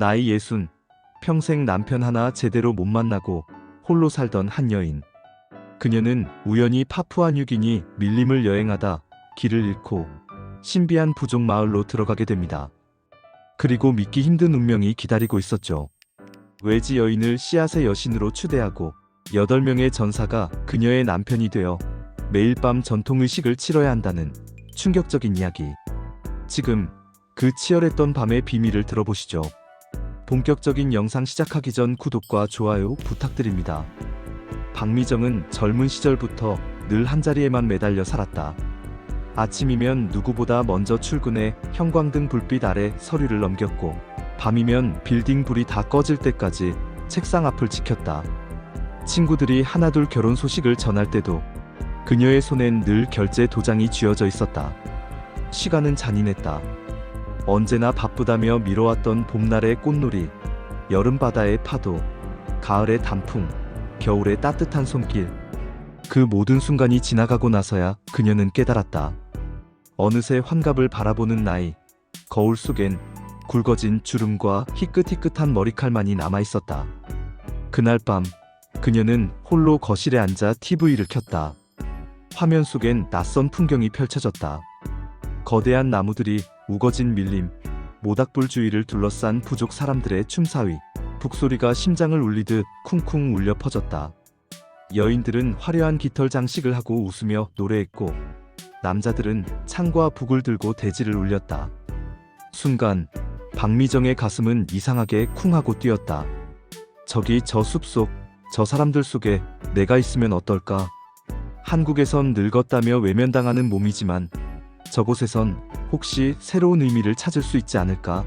나이 예순, 평생 남편 하나 제대로 못 만나고 홀로 살던 한 여인. 그녀는 우연히 파푸아뉴기니 밀림을 여행하다 길을 잃고 신비한 부족 마을로 들어가게 됩니다. 그리고 믿기 힘든 운명이 기다리고 있었죠. 외지 여인을 씨앗의 여신으로 추대하고 8명의 전사가 그녀의 남편이 되어 매일 밤 전통의식을 치러야 한다는 충격적인 이야기. 지금 그 치열했던 밤의 비밀을 들어보시죠. 본격적인 영상 시작하기 전 구독과 좋아요 부탁드립니다. 박미정은 젊은 시절부터 늘 한자리에만 매달려 살았다. 아침이면 누구보다 먼저 출근해 형광등 불빛 아래 서류를 넘겼고, 밤이면 빌딩 불이 다 꺼질 때까지 책상 앞을 지켰다. 친구들이 하나둘 결혼 소식을 전할 때도 그녀의 손엔 늘 결제 도장이 쥐어져 있었다. 시간은 잔인했다. 언제나 바쁘다며 미뤄왔던 봄날의 꽃놀이, 여름 바다의 파도, 가을의 단풍, 겨울의 따뜻한 손길. 그 모든 순간이 지나가고 나서야 그녀는 깨달았다. 어느새 환갑을 바라보는 나이, 거울 속엔 굵어진 주름과 희끗희끗한 머리칼만이 남아 있었다. 그날 밤, 그녀는 홀로 거실에 앉아 TV를 켰다. 화면 속엔 낯선 풍경이 펼쳐졌다. 거대한 나무들이 우거진 밀림, 모닥불 주위를 둘러싼 부족 사람들의 춤사위, 북소리가 심장을 울리듯 쿵쿵 울려 퍼졌다. 여인들은 화려한 깃털 장식을 하고 웃으며 노래했고, 남자들은 창과 북을 들고 대지를 울렸다. 순간, 박미정의 가슴은 이상하게 쿵 하고 뛰었다. 저기 저 숲속, 저 사람들 속에 내가 있으면 어떨까? 한국에선 늙었다며 외면당하는 몸이지만 저곳에선 혹시 새로운 의미를 찾을 수 있지 않을까?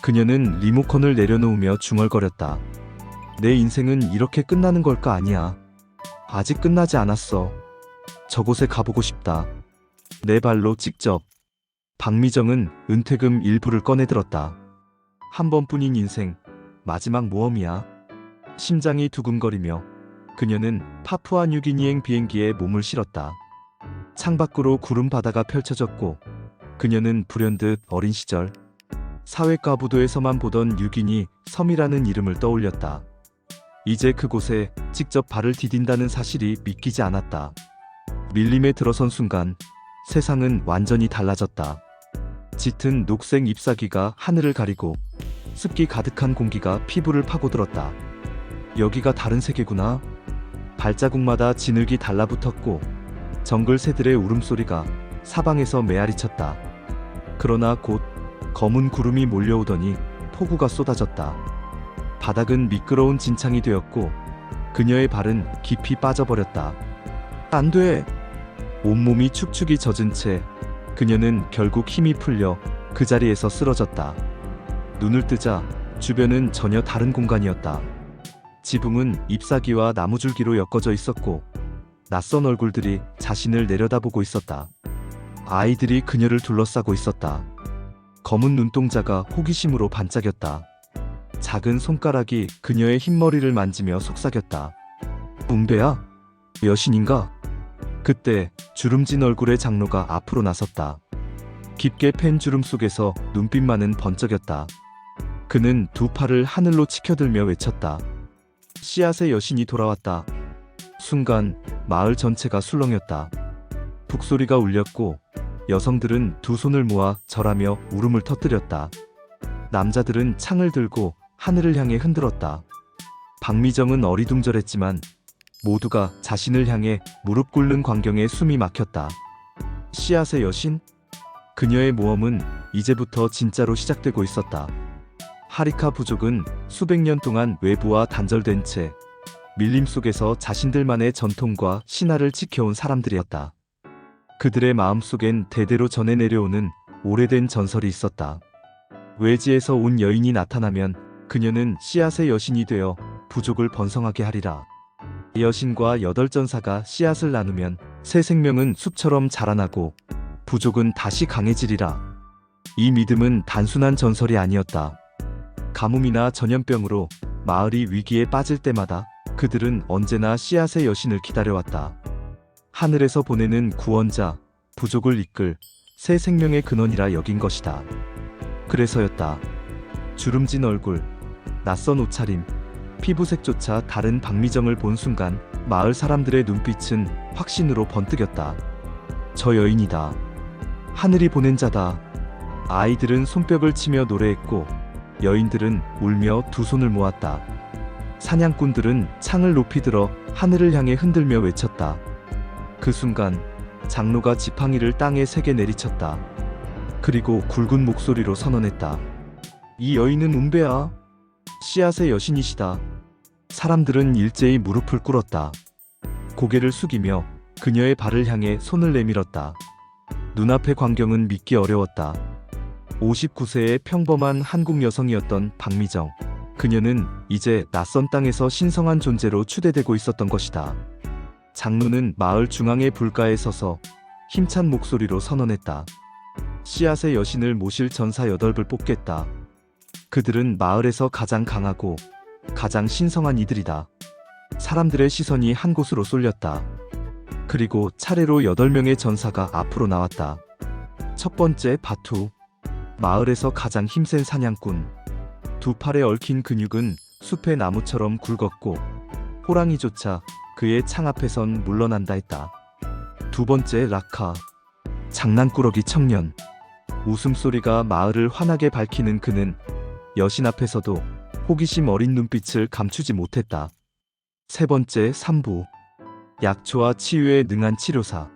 그녀는 리모컨을 내려놓으며 중얼거렸다. 내 인생은 이렇게 끝나는 걸까 아니야. 아직 끝나지 않았어. 저곳에 가보고 싶다. 내 발로 직접. 박미정은 은퇴금 일부를 꺼내들었다. 한 번뿐인 인생, 마지막 모험이야. 심장이 두근거리며 그녀는 파푸아 뉴기니행 비행기에 몸을 실었다. 창밖으로 구름 바다가 펼쳐졌고 그녀는 불현듯 어린 시절 사회과 부도에서만 보던 뉴기니 섬이라는 이름을 떠올렸다. 이제 그곳에 직접 발을 디딘다는 사실이 믿기지 않았다. 밀림에 들어선 순간 세상은 완전히 달라졌다. 짙은 녹색 잎사귀가 하늘을 가리고 습기 가득한 공기가 피부를 파고들었다. 여기가 다른 세계구나. 발자국마다 진흙이 달라붙었고 정글 새들의 울음소리가 사방에서 메아리쳤다. 그러나 곧 검은 구름이 몰려오더니 폭우가 쏟아졌다. 바닥은 미끄러운 진창이 되었고 그녀의 발은 깊이 빠져버렸다. 안 돼! 온몸이 축축이 젖은 채 그녀는 결국 힘이 풀려 그 자리에서 쓰러졌다. 눈을 뜨자 주변은 전혀 다른 공간이었다. 지붕은 잎사귀와 나무줄기로 엮어져 있었고 낯선 얼굴들이 자신을 내려다보고 있었다. 아이들이 그녀를 둘러싸고 있었다. 검은 눈동자가 호기심으로 반짝였다. 작은 손가락이 그녀의 흰머리를 만지며 속삭였다. 웅배야? 여신인가? 그때 주름진 얼굴의 장로가 앞으로 나섰다. 깊게 팬 주름 속에서 눈빛만은 번쩍였다. 그는 두 팔을 하늘로 치켜들며 외쳤다. 씨앗의 여신이 돌아왔다. 순간 마을 전체가 술렁였다. 북소리가 울렸고 여성들은 두 손을 모아 절하며 울음을 터뜨렸다. 남자들은 창을 들고 하늘을 향해 흔들었다. 박미정은 어리둥절했지만 모두가 자신을 향해 무릎 꿇는 광경에 숨이 막혔다. 씨앗의 여신? 그녀의 모험은 이제부터 진짜로 시작되고 있었다. 하리카 부족은 수백 년 동안 외부와 단절된 채 밀림 속에서 자신들만의 전통과 신화를 지켜온 사람들이었다. 그들의 마음속엔 대대로 전해 내려오는 오래된 전설이 있었다. 외지에서 온 여인이 나타나면 그녀는 씨앗의 여신이 되어 부족을 번성하게 하리라. 여신과 여덟 전사가 씨앗을 나누면 새 생명은 숲처럼 자라나고 부족은 다시 강해지리라. 이 믿음은 단순한 전설이 아니었다. 가뭄이나 전염병으로 마을이 위기에 빠질 때마다 그들은 언제나 씨앗의 여신을 기다려왔다. 하늘에서 보내는 구원자, 부족을 이끌 새 생명의 근원이라 여긴 것이다. 그래서였다. 주름진 얼굴, 낯선 옷차림, 피부색조차 다른 박미정을 본 순간 마을 사람들의 눈빛은 확신으로 번뜩였다. 저 여인이다. 하늘이 보낸 자다. 아이들은 손뼉을 치며 노래했고 여인들은 울며 두 손을 모았다. 사냥꾼들은 창을 높이 들어 하늘을 향해 흔들며 외쳤다. 그 순간 장로가 지팡이를 땅에 세게 내리쳤다. 그리고 굵은 목소리로 선언했다. 이 여인은 운배야. 씨앗의 여신이시다. 사람들은 일제히 무릎을 꿇었다. 고개를 숙이며 그녀의 발을 향해 손을 내밀었다. 눈앞의 광경은 믿기 어려웠다. 59세의 평범한 한국 여성이었던 박미정. 그녀는 이제 낯선 땅에서 신성한 존재로 추대되고 있었던 것이다. 장로는 마을 중앙의 불가에 서서 힘찬 목소리로 선언했다. 씨앗의 여신을 모실 전사 여덟을 뽑겠다. 그들은 마을에서 가장 강하고 가장 신성한 이들이다. 사람들의 시선이 한 곳으로 쏠렸다. 그리고 차례로 여덟 명의 전사가 앞으로 나왔다. 첫 번째 바투. 마을에서 가장 힘센 사냥꾼. 두 팔에 얽힌 근육은 숲의 나무처럼 굵었고 호랑이조차 그의 창 앞에선 물러난다 했다. 두 번째 라카. 장난꾸러기 청년. 웃음소리가 마을을 환하게 밝히는 그는 여신 앞에서도 호기심 어린 눈빛을 감추지 못했다. 세 번째 삼부. 약초와 치유에 능한 치료사.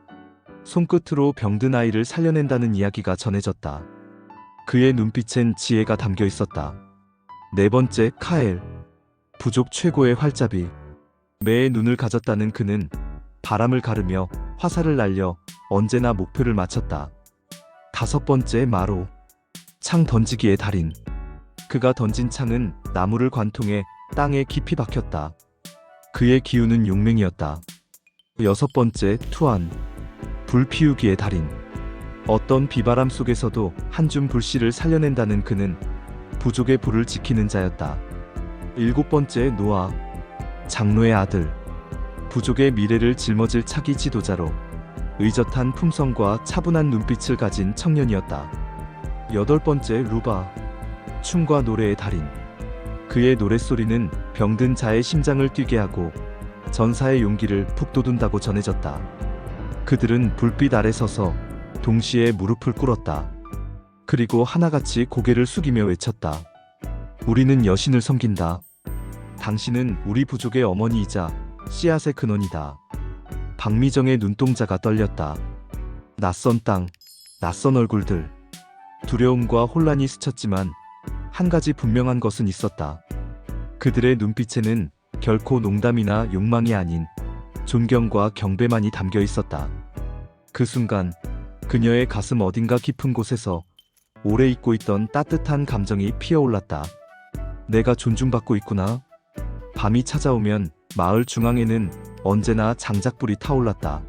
손끝으로 병든 아이를 살려낸다는 이야기가 전해졌다. 그의 눈빛엔 지혜가 담겨 있었다. 네 번째 카엘. 부족 최고의 활잡이. 매의 눈을 가졌다는 그는 바람을 가르며 화살을 날려 언제나 목표를 맞췄다. 다섯 번째 마로. 창 던지기의 달인. 그가 던진 창은 나무를 관통해 땅에 깊이 박혔다. 그의 기운은 용맹이었다. 여섯 번째 투안. 불 피우기의 달인. 어떤 비바람 속에서도 한 줌 불씨를 살려낸다는 그는 부족의 불을 지키는 자였다. 일곱 번째 노아. 장로의 아들. 부족의 미래를 짊어질 차기 지도자로 의젓한 품성과 차분한 눈빛을 가진 청년이었다. 여덟 번째 루바. 춤과 노래의 달인. 그의 노랫소리는 병든 자의 심장을 뛰게 하고 전사의 용기를 북돋운다고 전해졌다. 그들은 불빛 아래 서서 동시에 무릎을 꿇었다. 그리고 하나같이 고개를 숙이며 외쳤다. 우리는 여신을 섬긴다. 당신은 우리 부족의 어머니이자 씨앗의 근원이다. 박미정의 눈동자가 떨렸다. 낯선 땅, 낯선 얼굴들. 두려움과 혼란이 스쳤지만 한 가지 분명한 것은 있었다. 그들의 눈빛에는 결코 농담이나 욕망이 아닌 존경과 경배만이 담겨 있었다. 그 순간 그녀의 가슴 어딘가 깊은 곳에서 오래 잊고 있던 따뜻한 감정이 피어올랐다. 내가 존중받고 있구나. 밤이 찾아오면 마을 중앙에는 언제나 장작불이 타올랐다.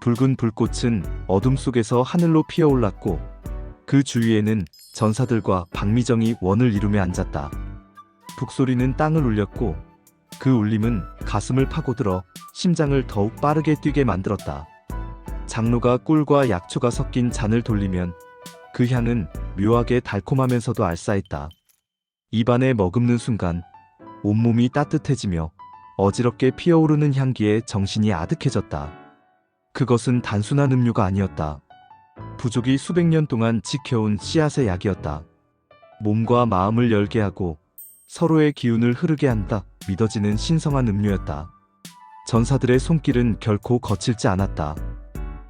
붉은 불꽃은 어둠 속에서 하늘로 피어올랐고 그 주위에는 전사들과 박미정이 원을 이루며 앉았다. 북소리는 땅을 울렸고 그 울림은 가슴을 파고들어 심장을 더욱 빠르게 뛰게 만들었다. 장로가 꿀과 약초가 섞인 잔을 돌리면 그 향은 묘하게 달콤하면서도 알싸했다. 입안에 머금는 순간 온몸이 따뜻해지며 어지럽게 피어오르는 향기에 정신이 아득해졌다. 그것은 단순한 음료가 아니었다. 부족이 수백 년 동안 지켜온 씨앗의 약이었다. 몸과 마음을 열게 하고 서로의 기운을 흐르게 한다 믿어지는 신성한 음료였다. 전사들의 손길은 결코 거칠지 않았다.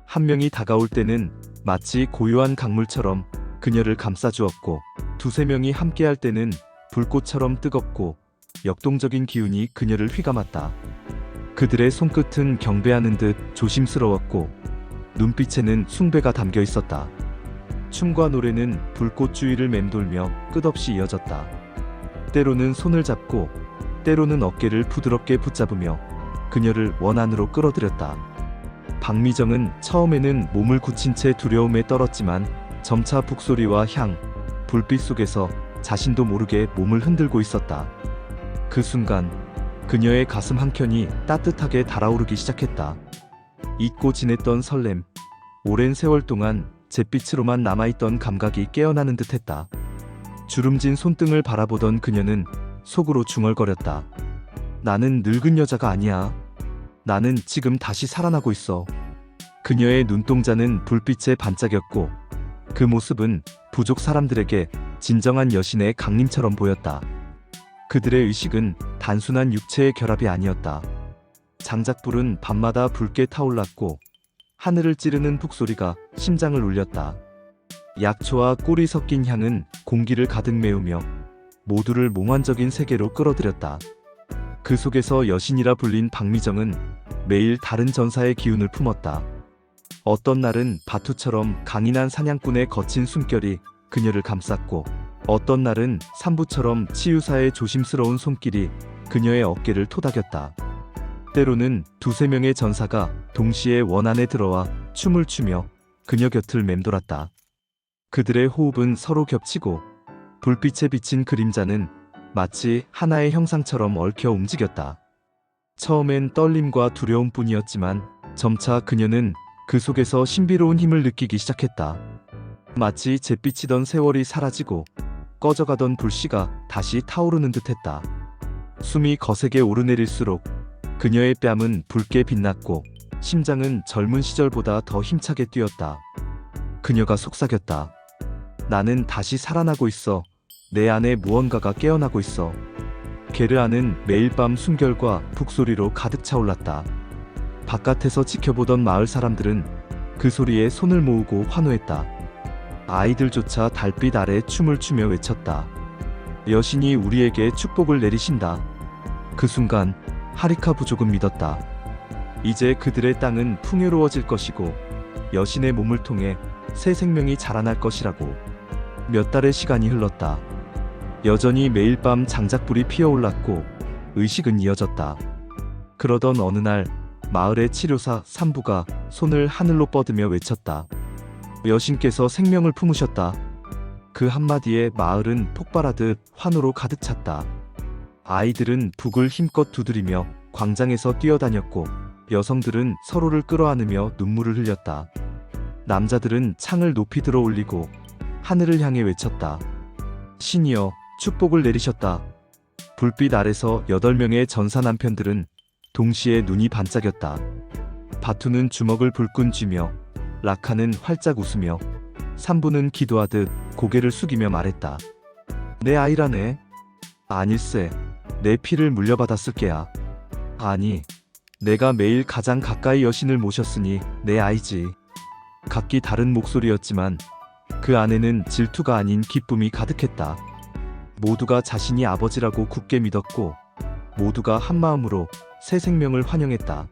한 명이 다가올 때는 마치 고요한 강물처럼 그녀를 감싸주었고 두세 명이 함께할 때는 불꽃처럼 뜨겁고 역동적인 기운이 그녀를 휘감았다. 그들의 손끝은 경배하는 듯 조심스러웠고 눈빛에는 숭배가 담겨 있었다. 춤과 노래는 불꽃 주위를 맴돌며 끝없이 이어졌다. 때로는 손을 잡고 때로는 어깨를 부드럽게 붙잡으며 그녀를 원 안으로 끌어들였다. 박미정은 처음에는 몸을 굳힌 채 두려움에 떨었지만 점차 북소리와 향, 불빛 속에서 자신도 모르게 몸을 흔들고 있었다. 그 순간 그녀의 가슴 한켠이 따뜻하게 달아오르기 시작했다. 잊고 지냈던 설렘, 오랜 세월 동안 잿빛으로만 남아있던 감각이 깨어나는 듯했다. 주름진 손등을 바라보던 그녀는 속으로 중얼거렸다. 나는 늙은 여자가 아니야. 나는 지금 다시 살아나고 있어. 그녀의 눈동자는 불빛에 반짝였고 그 모습은 부족 사람들에게 진정한 여신의 강림처럼 보였다. 그들의 의식은 단순한 육체의 결합이 아니었다. 장작불은 밤마다 붉게 타올랐고 하늘을 찌르는 북소리가 심장을 울렸다. 약초와 꿀이 섞인 향은 공기를 가득 메우며 모두를 몽환적인 세계로 끌어들였다. 그 속에서 여신이라 불린 박미정은 매일 다른 전사의 기운을 품었다. 어떤 날은 바투처럼 강인한 사냥꾼의 거친 숨결이 그녀를 감쌌고 어떤 날은 산부처럼 치유사의 조심스러운 손길이 그녀의 어깨를 토닥였다. 때로는 두세 명의 전사가 동시에 원 안에 들어와 춤을 추며 그녀 곁을 맴돌았다. 그들의 호흡은 서로 겹치고 불빛에 비친 그림자는 마치 하나의 형상처럼 얽혀 움직였다. 처음엔 떨림과 두려움 뿐이었지만 점차 그녀는 그 속에서 신비로운 힘을 느끼기 시작했다. 마치 잿빛이던 세월이 사라지고 꺼져가던 불씨가 다시 타오르는 듯했다. 숨이 거세게 오르내릴수록 그녀의 뺨은 붉게 빛났고 심장은 젊은 시절보다 더 힘차게 뛰었다. 그녀가 속삭였다. 나는 다시 살아나고 있어. 내 안에 무언가가 깨어나고 있어. 게르아는 매일 밤 숨결과 북소리로 가득 차올랐다. 바깥에서 지켜보던 마을 사람들은 그 소리에 손을 모으고 환호했다. 아이들조차 달빛 아래 춤을 추며 외쳤다. 여신이 우리에게 축복을 내리신다. 그 순간 하리카 부족은 믿었다. 이제 그들의 땅은 풍요로워질 것이고 여신의 몸을 통해 새 생명이 자라날 것이라고. 몇 달의 시간이 흘렀다. 여전히 매일 밤 장작불이 피어올랐고 의식은 이어졌다. 그러던 어느 날 마을의 치료사 삼부가 손을 하늘로 뻗으며 외쳤다. 여신께서 생명을 품으셨다. 그 한마디에 마을은 폭발하듯 환호로 가득 찼다. 아이들은 북을 힘껏 두드리며 광장에서 뛰어다녔고 여성들은 서로를 끌어안으며 눈물을 흘렸다. 남자들은 창을 높이 들어 올리고 하늘을 향해 외쳤다. 신이여 축복을 내리셨다. 불빛 아래서 여덟 명의 전사 남편들은 동시에 눈이 반짝였다. 바투는 주먹을 불끈 쥐며 라카는 활짝 웃으며 삼부는 기도하듯 고개를 숙이며 말했다. 내 아이라네. 아닐세. 내 피를 물려받았을 게야. 아니, 내가 매일 가장 가까이 여신을 모셨으니 내 아이지. 각기 다른 목소리였지만 그 안에는 질투가 아닌 기쁨이 가득했다. 모두가 자신이 아버지라고 굳게 믿었고 모두가 한마음으로 새 생명을 환영했다.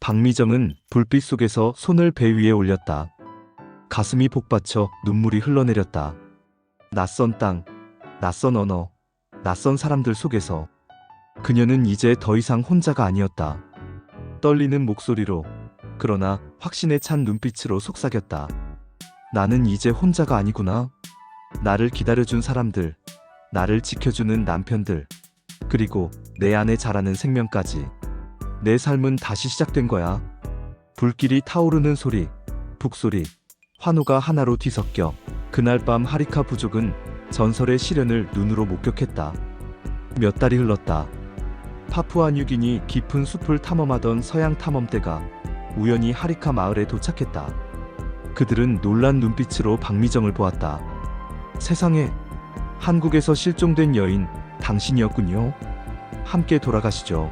박미정은 불빛 속에서 손을 배 위에 올렸다. 가슴이 복받쳐 눈물이 흘러내렸다. 낯선 땅, 낯선 언어, 낯선 사람들 속에서 그녀는 이제 더 이상 혼자가 아니었다. 떨리는 목소리로, 그러나 확신에 찬 눈빛으로 속삭였다. 나는 이제 혼자가 아니구나. 나를 기다려준 사람들, 나를 지켜주는 남편들, 그리고 내 안에 자라는 생명까지. 내 삶은 다시 시작된 거야. 불길이 타오르는 소리, 북소리, 환호가 하나로 뒤섞여 그날 밤 하리카 부족은 전설의 시련을 눈으로 목격했다. 몇 달이 흘렀다. 파푸아 뉴기니 깊은 숲을 탐험하던 서양 탐험대가 우연히 하리카 마을에 도착했다. 그들은 놀란 눈빛으로 박미정을 보았다. 세상에 한국에서 실종된 여인 당신이었군요. 함께 돌아가시죠.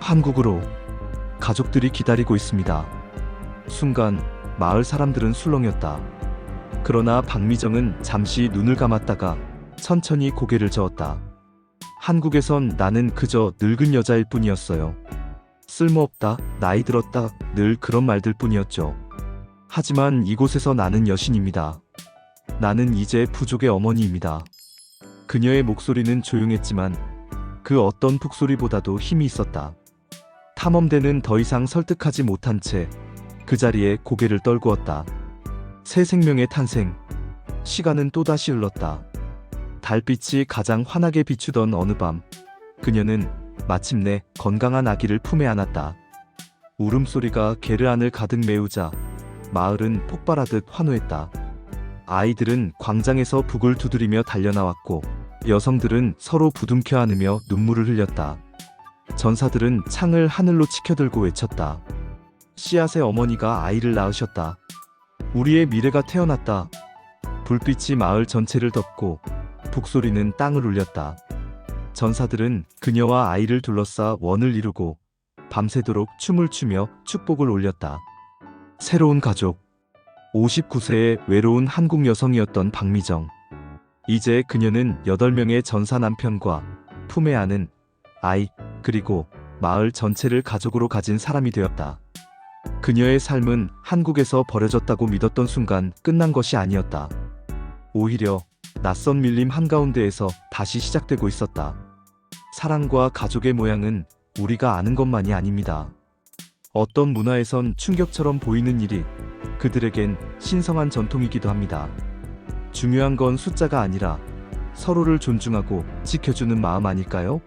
한국으로 가족들이 기다리고 있습니다. 순간 마을 사람들은 술렁였다. 그러나 박미정은 잠시 눈을 감았다가 천천히 고개를 저었다. 한국에선 나는 그저 늙은 여자일 뿐이었어요. 쓸모없다, 나이 들었다, 늘 그런 말들 뿐이었죠. 하지만 이곳에서 나는 여신입니다. 나는 이제 부족의 어머니입니다. 그녀의 목소리는 조용했지만 그 어떤 북소리보다도 힘이 있었다. 탐험대는 더 이상 설득하지 못한 채 그 자리에 고개를 떨구었다. 새 생명의 탄생. 시간은 또다시 흘렀다. 달빛이 가장 환하게 비추던 어느 밤, 그녀는 마침내 건강한 아기를 품에 안았다. 울음소리가 게르안을 가득 메우자 마을은 폭발하듯 환호했다. 아이들은 광장에서 북을 두드리며 달려나왔고 여성들은 서로 부둥켜 안으며 눈물을 흘렸다. 전사들은 창을 하늘로 치켜들고 외쳤다. 씨앗의 어머니가 아이를 낳으셨다. 우리의 미래가 태어났다. 불빛이 마을 전체를 덮고 북소리는 땅을 울렸다. 전사들은 그녀와 아이를 둘러싸 원을 이루고 밤새도록 춤을 추며 축복을 올렸다. 새로운 가족. 59세의 외로운 한국 여성이었던 박미정. 이제 그녀는 8명의 전사 남편과 품에 안은 아이, 그리고 마을 전체를 가족으로 가진 사람이 되었다. 그녀의 삶은 한국에서 버려졌다고 믿었던 순간 끝난 것이 아니었다. 오히려 낯선 밀림 한가운데에서 다시 시작되고 있었다. 사랑과 가족의 모양은 우리가 아는 것만이 아닙니다. 어떤 문화에선 충격처럼 보이는 일이 그들에겐 신성한 전통이기도 합니다. 중요한 건 숫자가 아니라 서로를 존중하고 지켜주는 마음 아닐까요?